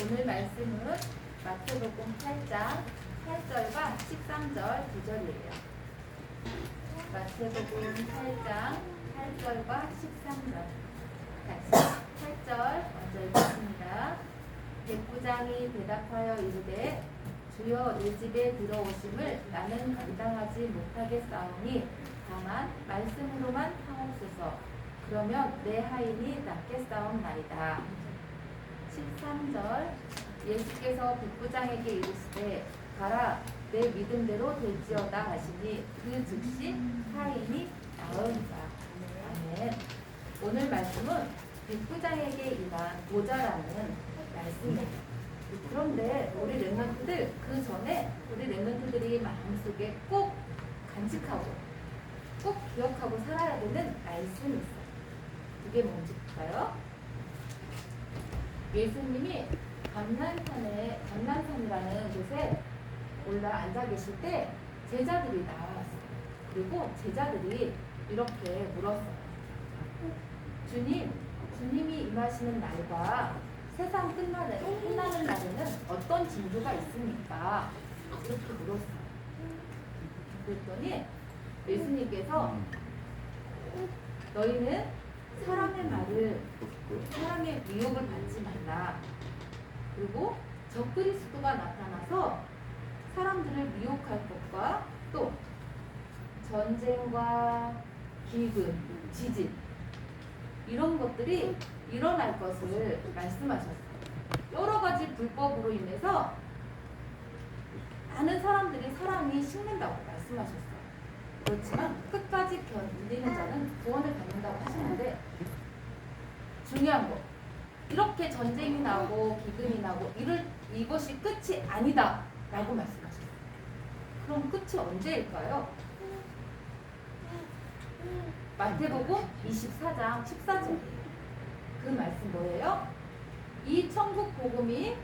오늘 말씀은 마태복음 8장 8절과 13절 9절이에요. 마태복음 8장 8절과 13절. 같이 8절 먼저 읽겠습니다. 백부장이 대답하여 이르되 주여 내 집에 들어오심을 나는 감당하지 못하겠사오니 다만 말씀으로만 하옵소서. 그러면 내 하인이 낫겠사옵나이다. 13절 예수께서 백부장에게 이르시되 가라 내 믿음대로 될지어다 하시니 그 즉시 하인이 나은다. 아멘. 오늘 말씀은 백부장에게 임한 보좌라는 말씀이에요. 그런데 우리 랩런트들 그 전에 우리 랩런트들이 마음속에 꼭 간직하고 꼭 기억하고 살아야 되는 말씀이 있어요. 그게 뭔지 볼까요? 예수님이 감난산에 감난산이라는 곳에 올라 앉아 계실 때 제자들이 나왔어요. 그리고 제자들이 이렇게 물었어요. 주님, 주님이 임하시는 날과 세상 끝나는 끝나는 날에는 어떤 징조가 있습니까? 이렇게 물었어요. 그랬더니 예수님께서 너희는 사람의 말을 사람의 미혹을 받지 말라. 그리고 적그리스도가 나타나서 사람들을 미혹할 것과 또 전쟁과 기근, 지진 이런 것들이 일어날 것을 말씀하셨어요. 여러 가지 불법으로 인해서 많은 사람들이 사랑이 식는다고 말씀하셨어요. 그렇지만 끝까지 견디는 자는 구원을 받는다고 하시는데 중요한 거 이렇게 전쟁이 나고 기근이 나고 이를 이것이 끝이 아니다라고 말씀하셨어요. 그럼 끝이 언제일까요? 마태복음 24장 14절이에요. 그 말씀 뭐예요? 이 천국 복음이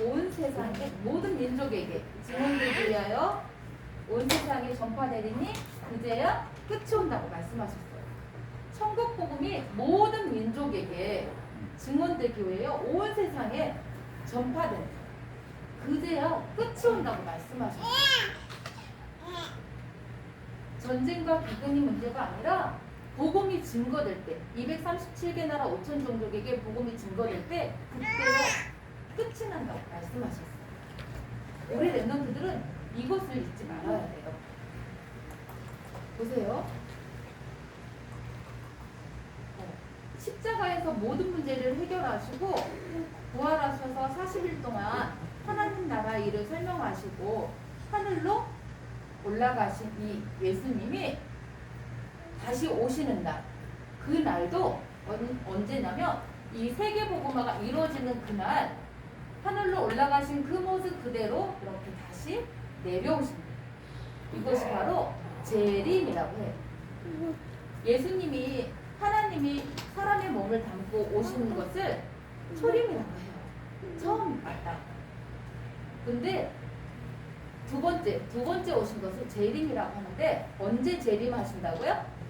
온 세상의 모든 민족에게 증언되기 위하여 온 세상에 전파되리니 그제야 끝이 온다고 말씀하셨어요. 천국 복음이 모든 민족에게 증언되기 위하여 온 세상에 전파된 그제야 끝이 온다고 말씀하셨어요. 전쟁과 비근이 문제가 아니라 복음이 증거될 때 237개 나라 5천 종족에게 복음이 증거될 때 그때야 끝이 난다고 말씀하셨어요. 우리 랩런트들은 이것을 잊지 말아야 돼요. 보세요. 어, 십자가에서 모든 문제를 해결하시고 부활하셔서 40일 동안 하나님 나라 일을 설명하시고 하늘로 올라가신 이 예수님이 다시 오시는 날, 그 날도 언- 언제냐면 이 세계 복음화가 이루어지는 그날 하늘로 올라가신 그 모습 그대로 이렇게 다시 내려오십니다. 이것이 바로 재림이라고 해요. 예수님이 하나님이 사람의 몸을 담고 오시는 것을 초림이라고 해요. 처음 왔다. 근데 두 번째, 두 번째 오신 것을 재림이라고 하는데 언제 재림하신다고요?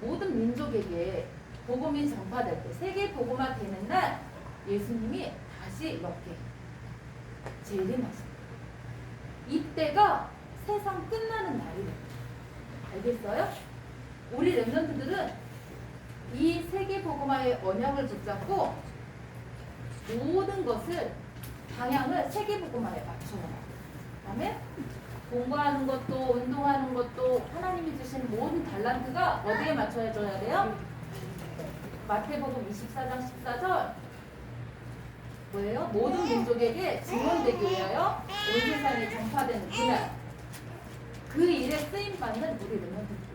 모든 민족에게 복음이 전파될 때 세계 복음화 되는 날 예수님이 다시 이렇게 재림하십니다. 이때가 세상 끝나는 날이래요. 알겠어요? 우리 랩런트들은 이 세계 복음화의 언약을 붙잡고 모든 것을 방향을 세계 복음화에 맞춰야 해요. 그다음에 공부하는 것도 운동하는 것도 하나님이 주신 모든 달란트가 어디에 맞춰야 줘야 돼요? 마태복음 24장 14절 뭐예요? 모든 민족에게 증언되기 위하여 온 세상에 전파되는 그날 그 일에 쓰임 받는 우리 르몬트입니다.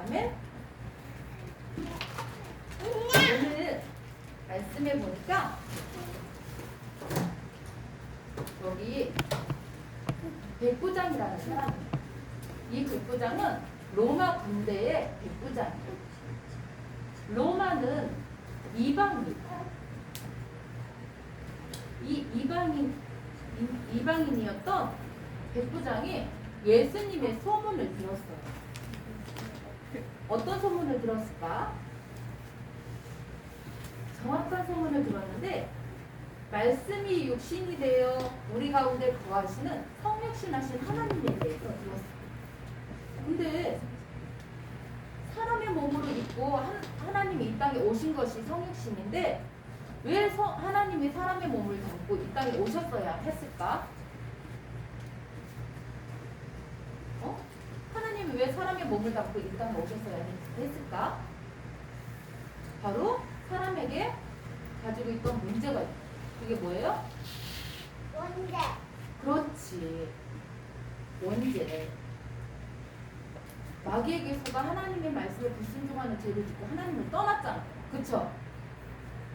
아멘. 오늘 말씀해 보니까 여기 백부장이라는 사람이에요. 이 백부장은 로마 군대의 백부장이에요. 로마는 이방입니다. 이 이방인 이- 이방인이었던 백부장이 예수님의 소문을 들었어요. 어떤 소문을 들었을까? 정확한 소문을 들었는데 말씀이 육신이 되어 우리 가운데 거하시는 성육신하신 하나님에 대해서 들었어요. 근데 사람의 몸으로 입고 한, 하나님이 이 땅에 오신 것이 성육신인데 왜 서, 하나님이 사람의 몸을 담고 이 땅에 오셨어야 했을까? 어? 하나님이 왜 사람의 몸을 담고 이 땅에 오셨어야 했- 했을까? 바로 사람에게 가지고 있던 문제가. 그게 뭐예요? 뭔데? 그렇지. 원죄. 마귀에게 속아 하나님의 말씀을 불순종하는 죄를 짓고 하나님을 떠났잖아. 그쵸?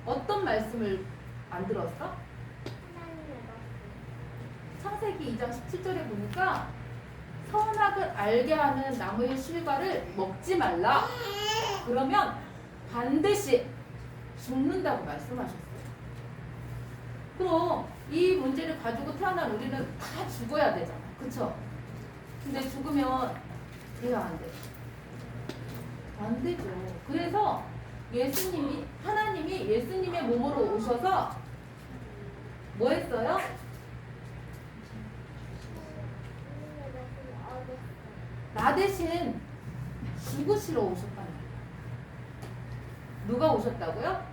어떤 말씀을 안 들었어? 창세기 2장 17절에 보니까 선악을 알게 하는 나무의 실과를 먹지 말라. 그러면 반드시 죽는다고 말씀하셨어요. 그럼 이 문제를 가지고 태어난 우리는 다 죽어야 되잖아. 그쵸? 근데 죽으면 돼야 안 돼. 안 되죠. 그래서 예수님이, 하나님이 예수님의 몸으로 오셔서 뭐 했어요? 나 대신 죽으시러 오셨다는. 누가 오셨다고요?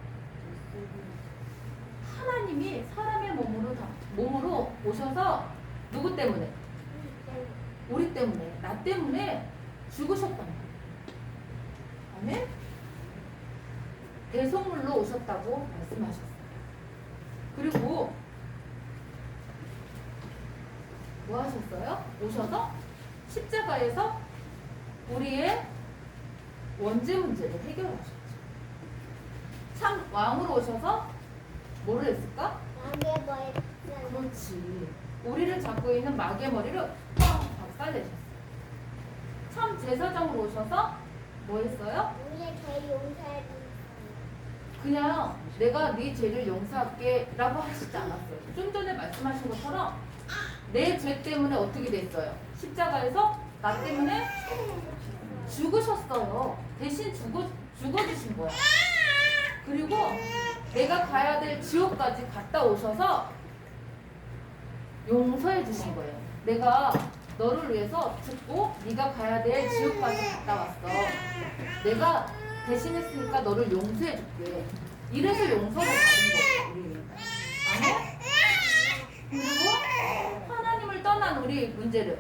하나님이 사람의 몸으로 다, 몸으로 오셔서 누구 때문에? 우리 때문에, 나 때문에 죽으셨다는 거예요. 아멘? 대성물로 오셨다고 말씀하셨어요. 그리고 뭐 하셨어요? 오셔서 십자가에서 우리의 원죄 문제를 해결하셨죠. 참 왕으로 오셔서 뭐를 했을까? 남의 머리 그렇지. 우리를 잡고 있는 마귀의 머리를 뻥 박살내셨어요. 참 제사장으로 오셔서 뭐 했어요? 우리의 죄 용서해. 그냥 내가 네 죄를 용서할게 라고 하시지 않았어요. 좀 전에 말씀하신 것처럼 내 죄 때문에 어떻게 됐어요? 십자가에서 나 때문에 죽으셨어요. 대신 죽어, 죽어주신 거야. 그리고 내가 가야 될 지옥까지 갔다 오셔서 용서해 주신 거예요. 내가 너를 위해서 죽고 네가 가야 될 지옥까지 갔다 왔어. 내가 대신했으니까 너를 용서해 줄게. 이래서 용서를 받은 거예요. 우리는. 아멘? 그리고 하나님을 떠난 우리 문제를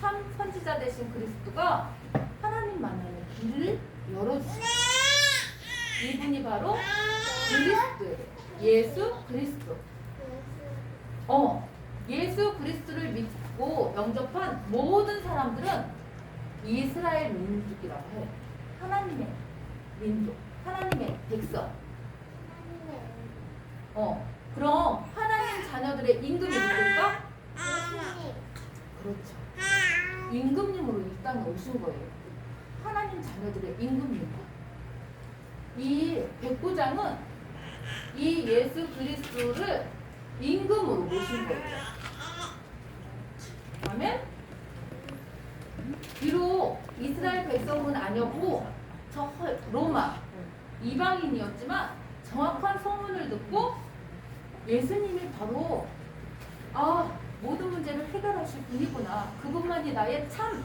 참 선지자 되신 그리스도가 하나님 만나는 길을 열어주셨어요. 이분이 바로 그리스도예요. 예수 그리스도. 어, 예수 그리스도를 믿고 영접한 모든 사람들은 이스라엘 민족이라고 해. 하나님의 민족, 하나님의 백성. 어, 그럼 하나님 자녀들의 임금이 누굴까? 그렇죠. 임금님으로 이 땅에 오신 거예요. 하나님 자녀들의 임금님. 이 백부장은 이 예수 그리스도를 임금으로 모신 거예요. 아멘? 비록 이스라엘 백성은 아니었고 저 헐- 로마 이방인이었지만 정확한 소문을 듣고 예수님이 바로 아 모든 문제를 해결하실 분이구나. 그분만이 나의 참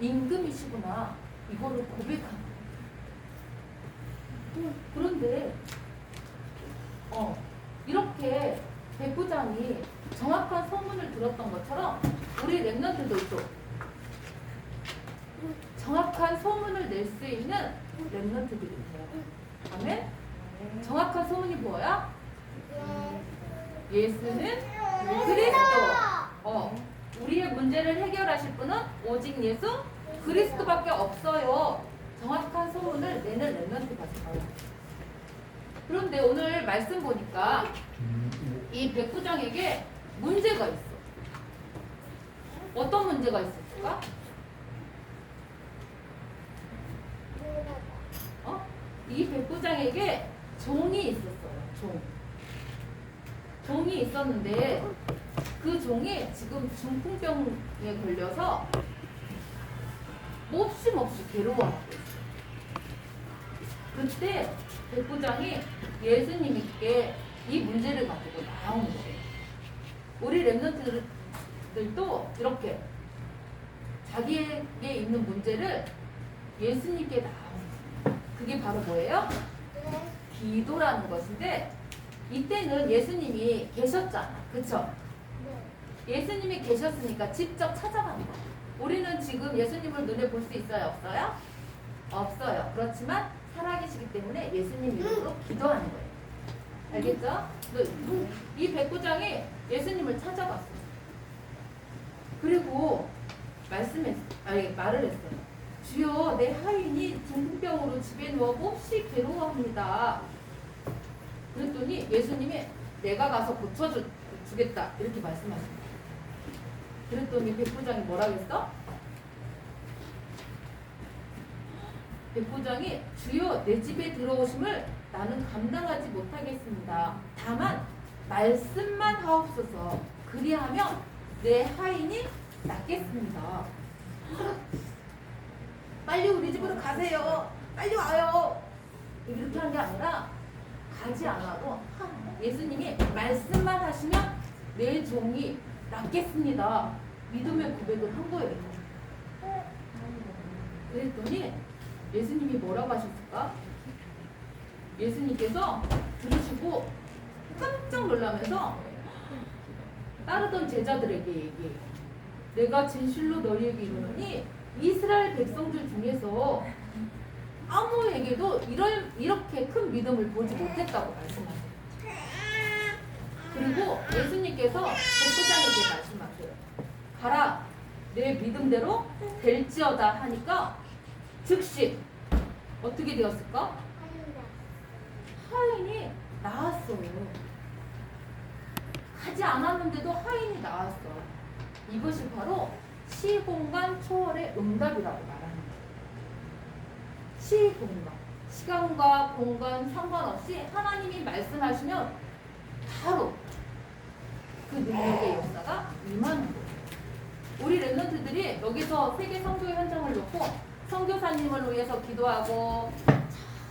임금이시구나. 이거를 고백하고 음, 그런데 어 이렇게 백부장이 정확한 소문을 들었던 것처럼 우리 랩런트들도 정확한 소문을 낼 수 있는 랩런트들이 돼요. 아멘? 정확한 소문이 뭐야? 예수는 그리스도. 어, 우리의 문제를 해결하실 분은 오직 예수 그리스도밖에 없어요. 정확한 소문을 내는 랩런트가 돼요. 그런데 오늘 말씀 보니까 이 백부장에게 문제가 있어. 어떤 문제가 있었을까? 어? 이 백부장에게 종이 있었어요. 종. 종이 있었는데 그 종이 지금 중풍병에 걸려서 몹시 몹시 괴로워하고 있어요. 그때 백부장이 예수님께 이 문제를 가지고 나온 거예요. 우리 랩런트들도 이렇게 자기에게 있는 문제를 예수님께 나온. 그게 바로 뭐예요? 네. 기도라는 것인데 이때는 예수님이 계셨잖아. 그쵸? 네. 예수님이 계셨으니까 직접 찾아가는 거야. 우리는 지금 예수님을 눈에 볼 수 있어요? 없어요? 없어요. 그렇지만 살아계시기 때문에 예수님 이름으로 기도하는 거예요. 알겠죠? 그, 이 백부장이 예수님을 찾아갔어요. 그리고 말씀했, 아니, 말을 했어요. 주여, 내 하인이 중풍병으로 집에 누워 몹시 괴로워합니다. 그랬더니 예수님이 내가 가서 고쳐주겠다. 이렇게 말씀하셨어요. 그랬더니 백부장이 뭐라고 했어? 백부장이 주여 내 집에 들어오심을 나는 감당하지 못하겠습니다. 다만 말씀만 하옵소서. 그리하면 내 하인이 낫겠습니다. 빨리 우리 집으로 가세요. 빨리 와요. 이렇게 한 게 아니라 가지 않아도 예수님이 말씀만 하시면 내 종이 낫겠습니다. 믿음의 고백을 한 거예요. 그랬더니 예수님이 뭐라고 하셨을까? 예수님께서 들으시고 깜짝 놀라면서 따르던 제자들에게 얘기해요. 내가 진실로 너희에게 이르노니 이스라엘 백성들 중에서 아무에게도 이럴, 이렇게 큰 믿음을 보지 못했다고 말씀하세요. 그리고 예수님께서 백부장에게 말씀하세요. 가라, 내 믿음대로 될지어다 하니까 즉시 어떻게 되었을까? 하인이 나왔어요. 가지 않았는데도 하인이 나왔어. 이것이 바로 시공간 초월의 응답이라고 말하는 거예요. 시공간. 시간과 공간 상관없이 하나님이 말씀하시면 바로 그 능력의 역사가 임하는 거예요. 우리 랩런트들이 여기서 세계 선교 현장을 놓고 선교사님을 위해서 기도하고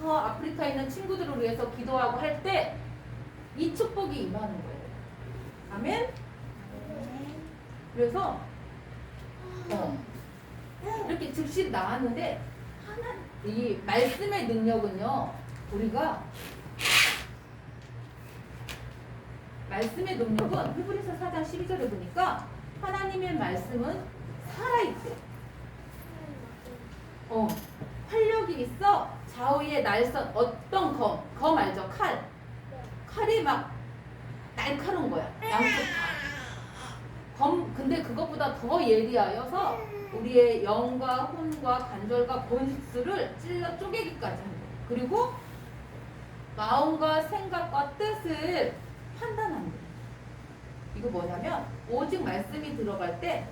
저 아프리카에 있는 친구들을 위해서 기도하고 할 때 이 축복이 임하는 거예요. 아멘? 그래서 어, 이렇게 즉시 나왔는데 하나 이 말씀의 능력은요 우리가 말씀의 능력은 히브리서 4장 12절에 보니까 하나님의 말씀은 살아있대. 어, 활력이 있어 좌우의 날선 어떤 검, 검 알죠? 칼. 칼이 막 날카로운 거야. 양쪽 다. 검, 근데 그것보다 더 예리하여서 우리의 영과 혼과 관절과 본수를 찔러 쪼개기까지 한다. 그리고 마음과 생각과 뜻을 판단한다. 이거 뭐냐면 오직 말씀이 들어갈 때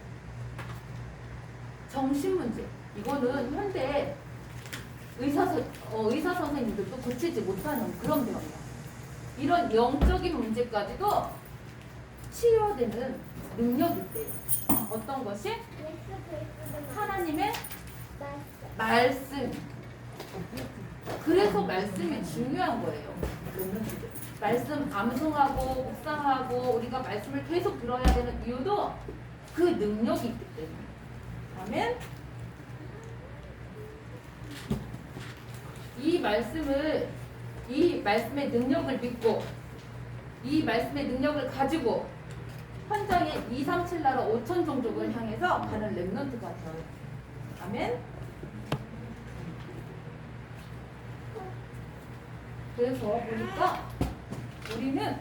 정신 문제. 이거는 현대 의사 선 어, 의사 선생님들도 고치지 못하는 그런 병이야. 이런 영적인 문제까지도 치유되는 능력이 있대요. 어떤 것이 하나님의 말씀. 그래서 말씀이 중요한 거예요. 말씀 암송하고 묵상하고 우리가 말씀을 계속 들어야 되는 이유도 그 능력이 있기 때문에. 아멘. 이 말씀을 이 말씀의 능력을 믿고 이 말씀의 능력을 가지고 현장에 2, 3, 7 나라 5천 종족을 향해서 가는 랩런트가 되어요. 아멘. 그래서 보니까 우리는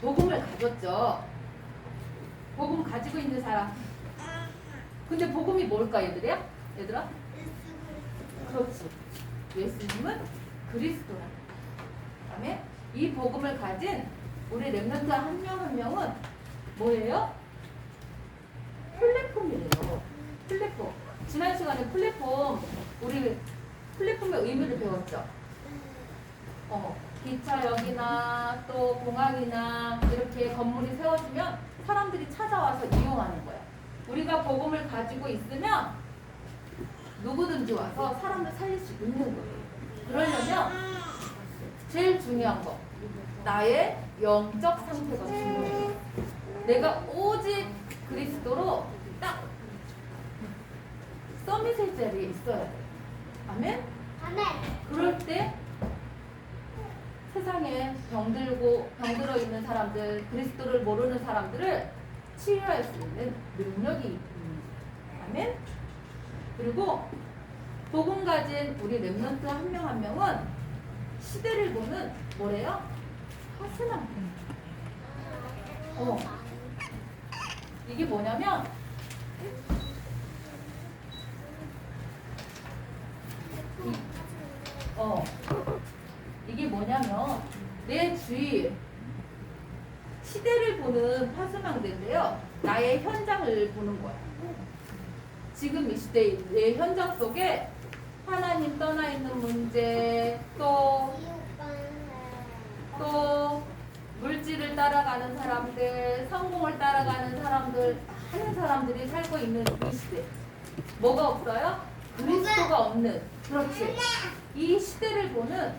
복음을 가졌죠. 복음 가지고 있는 사람. 근데 복음이 뭘까 얘들아? 얘들아? 그렇지. 예수님은 그리스도라. 그다음에 이 복음을 가진 우리 렘넌트 한 명 한 명은 뭐예요? 플랫폼이래요. 플랫폼. 지난 시간에 플랫폼 우리 플랫폼의 의미를 배웠죠. 어, 기차역이나 또 공항이나 이렇게 건물이 세워지면 사람들이 찾아와서 이용하는 거야. 우리가 복음을 가지고 있으면 누구든지 와서 사람을 살릴 수 있는 거예요. 그러려면 제일 중요한 거 나의 영적 상태가 중요해요. 내가 오직 그리스도로 딱 서밋의 자리에 있어야 돼. 아멘? 아멘. 그럴 때 세상에 병들고 병들어 있는 사람들, 그리스도를 모르는 사람들을 치유할 수 있는 능력이 있습니다. 아멘. 그리고 복음 가진 우리 렘넌트 한 명 한 명은 시대를 보는 뭐래요? 하스남. 어. 이게 뭐냐면 어 이게 뭐냐면 내 주위 시대를 보는 파수망대인데요. 나의 현장을 보는 거야. 지금 이 시대 내 현장 속에 하나님 떠나 있는 문제 또 또 물질을 따라가는 사람들, 성공을 따라가는 사람들, 많은 사람들이 살고 있는 이 시대. 뭐가 없어요? 그리스도가 없는. 그렇지. 이 시대를 보는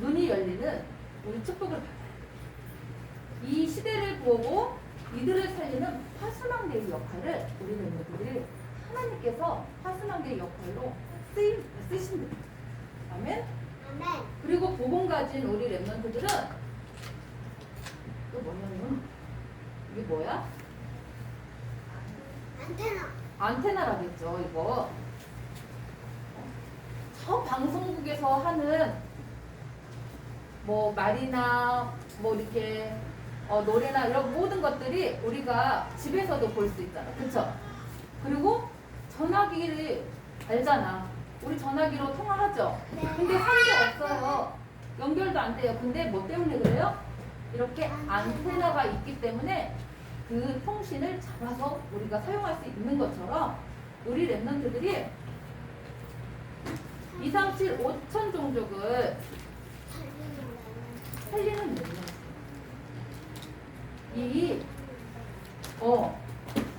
눈이 열리는 우리 축복을 받아요. 이 시대를 보고 이들을 살리는 파수망대의 역할을 우리 멤버들이 하나님께서 파수망대의 역할로 쓰임, 쓰신다. 아멘? 그리고 복음 가진 우리 랩런트들은 또 뭐냐면 이게 뭐야? 안테나. 안테나라겠죠 이거 저 방송국에서 하는 뭐 말이나 뭐 이렇게 어, 노래나 이런 모든 것들이 우리가 집에서도 볼 수 있잖아 그쵸? 그리고 전화기를 알잖아 우리 전화기로 통화하죠 근데 한게 없어요 연결도 안 돼요 근데 뭐 때문에 그래요? 이렇게 안테나가 있기 때문에 그 통신을 잡아서 우리가 사용할 수 있는 것처럼 우리 랩런트들이 2, 3, 7, 5천 종족을 살리는 랩런트. 이, 어,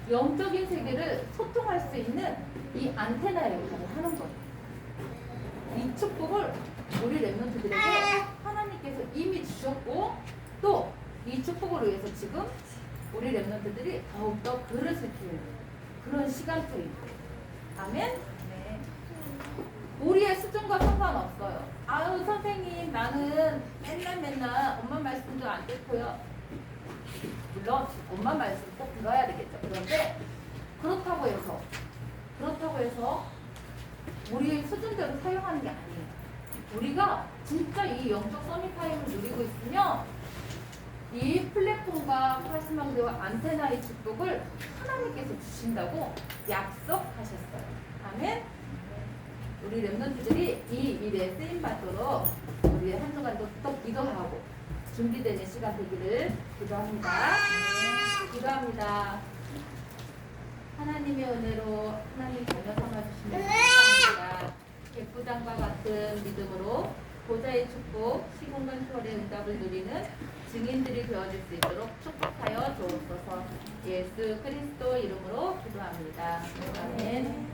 영적인 세계를 소통할 수 있는 이 안테나의 역할을 하는 거예요. 이 축복을 우리 랩런트들에게 하나님께서 이미 주셨고 또 이 축복을 위해서 지금 우리 랩런트들이 더욱더 그릇을 키우는 그런 시간들입니다. 아멘? 네. 우리의 수준과 상관없어요. 아유 선생님 나는 맨날 맨날 엄마 말씀도 안 듣고요. 물론 엄마 말씀 꼭 들어야 되겠죠. 그런데 그렇다고 해서 그렇다고 해서 우리의 수준대로 사용하는 게 아니에요. 우리가 진짜 이 영적 서밋 타임을 누리고 있으면 이 플랫폼과 파스망대와 안테나의 축복을 하나님께서 주신다고 약속하셨어요. 아멘. 우리 랩런트들이 이 일에 쓰임 받도록 우리 한 주간도 또 기도하고 준비되는 시간 되기를 기도합니다. 기도합니다. 하나님의 은혜로 하나님 자녀 삼아 주시면 감사합니다. 백부장과 같은 믿음으로 보좌의 축복, 시공간 초월의 응답을 누리는 증인들이 되어질 수 있도록 축복하여 주옵소서. 예수 그리스도 이름으로 기도합니다. 아멘.